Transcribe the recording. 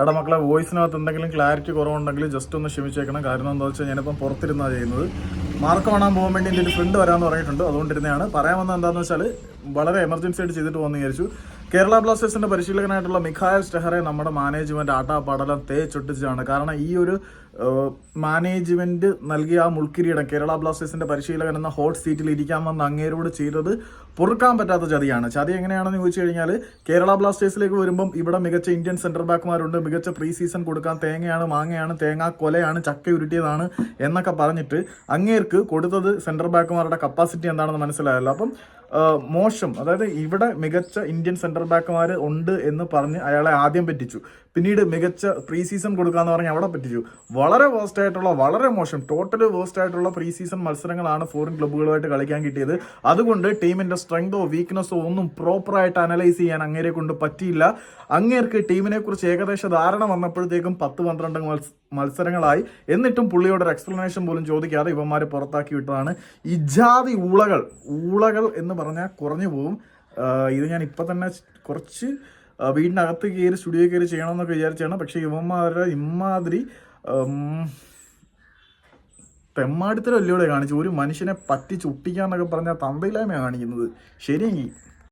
എടാ മക്കളെ വോയിസിനകത്ത് എന്തെങ്കിലും ക്ലാരിറ്റി കുറവുണ്ടെങ്കിൽ ജസ്റ്റ് ഒന്ന് ക്ഷമിച്ചേക്കണം. കാരണം എന്താ വെച്ചാൽ ഞാനിപ്പം പുറത്തിരുന്നാണ് ചെയ്യുന്നത്. മാർക്ക് കാണാൻ പോകാൻ വേണ്ടി എന്റെ ഒരു ഫ്രണ്ട് വരാമെന്ന് പറഞ്ഞിട്ടുണ്ട്. അതുകൊണ്ടിരുന്നതാണ്. പറയാൻ വന്നത് എന്താണെന്ന് വെച്ചാൽ വളരെ എമർജൻസി ആയിട്ട് ചെയ്തിട്ട് പോകുന്ന വിചാരിച്ചു. കേരള ബ്ലാസ്റ്റേഴ്സിന്റെ പരിശീലകനായിട്ടുള്ള മിഖായൽ സ്റ്റെഹറെ നമ്മുടെ മാനേജ്മെന്റ് ആട്ടാ പടലം തേച്ചൊട്ടിച്ചാണ്. കാരണം ഈ ഒരു മാനേജ്മെന്റ് നൽകിയ ആ മുൾക്കിരീടം കേരള ബ്ലാസ്റ്റേഴ്സിന്റെ പരിശീലകൻ എന്ന ഹോട്ട് സീറ്റിൽ ഇരിക്കാൻ വന്ന അങ്ങേരോട് ചെയ്തത് പൊറുക്കാൻ പറ്റാത്ത ചതിയാണ്. ചതി എങ്ങനെയാണെന്ന് ചോദിച്ചു കഴിഞ്ഞാൽ കേരള ബ്ലാസ്റ്റേഴ്സിലേക്ക് വരുമ്പം ഇവിടെ മികച്ച ഇന്ത്യൻ സെന്റർ ബാക്ക്മാരുണ്ട് മികച്ച പ്രീ സീസൺ കൊടുക്കാൻ തേങ്ങയാണ് മാങ്ങയാണ് തേങ്ങ കൊലയാണ് ചക്ക ഉരുട്ടിയതാണ് എന്നൊക്കെ പറഞ്ഞിട്ട് അങ്ങേർക്ക് കൊടുത്തത് സെന്റർ ബാക്ക്മാരുടെ കപ്പാസിറ്റി എന്താണെന്ന് മനസ്സിലായല്ലോ. അപ്പം മോശം. അതായത് ഇവിടെ മികച്ച ഇന്ത്യൻ സെന്റർ ബാക്കുമാർ ഉണ്ട് എന്ന് പറഞ്ഞ് അയാളെ ആദ്യം പറ്റിച്ചു. പിന്നീട് മികച്ച പ്രീ സീസൺ കൊടുക്കാന്ന് പറഞ്ഞാൽ അവിടെ പറ്റിച്ചു. വളരെ വേസ്റ്റ് ആയിട്ടുള്ള വളരെ മോശം ടോട്ടൽ വേസ്റ്റ് ആയിട്ടുള്ള പ്രീ സീസൺ മത്സരങ്ങളാണ് ഫോറിൻ ക്ലബ്ബുകളുമായിട്ട് കളിക്കാൻ കിട്ടിയത്. അതുകൊണ്ട് ടീമിന്റെ സ്ട്രെങ്തോ വീക്ക്നെസ്സോ ഒന്നും പ്രോപ്പറായിട്ട് അനലൈസ് ചെയ്യാൻ അങ്ങേരെ കൊണ്ട് പറ്റിയില്ല. അങ്ങേർക്ക് ടീമിനെ കുറിച്ച് ഏകദേശ ധാരണ വന്നപ്പോഴത്തേക്കും പത്ത് പന്ത്രണ്ട് മത്സ മത്സരങ്ങളായി. എന്നിട്ടും പുള്ളിയോട് ഒരു എക്സ്പ്ലനേഷൻ പോലും ചോദിക്കാതെ ഇവന്മാരെ പുറത്താക്കി വിട്ടതാണ്. ഇജാതി ഊളകൾ ഊളകൾ എന്ന് പറഞ്ഞാൽ കുറഞ്ഞു പോകും ഇത് ഞാൻ ഇപ്പം തന്നെ കുറച്ച് വീടിനകത്ത് കയറി സ്റ്റുഡിയോ കയറി ചെയ്യണമെന്നൊക്കെ വിചാരിച്ചാണ്. പക്ഷേ ഇവന്മാരുടെ ഇമ്മാതിരി ഉം, തെമ്മാടിത്തരം അല്ലയോടെ കാണിച്ചു ഒരു മനുഷ്യനെ പറ്റി ചുട്ടിക്കാന്നൊക്കെ പറഞ്ഞാൽ തന്തയില്ലായ്മയാണ് കാണിക്കുന്നത്. ശരിയെങ്കിൽ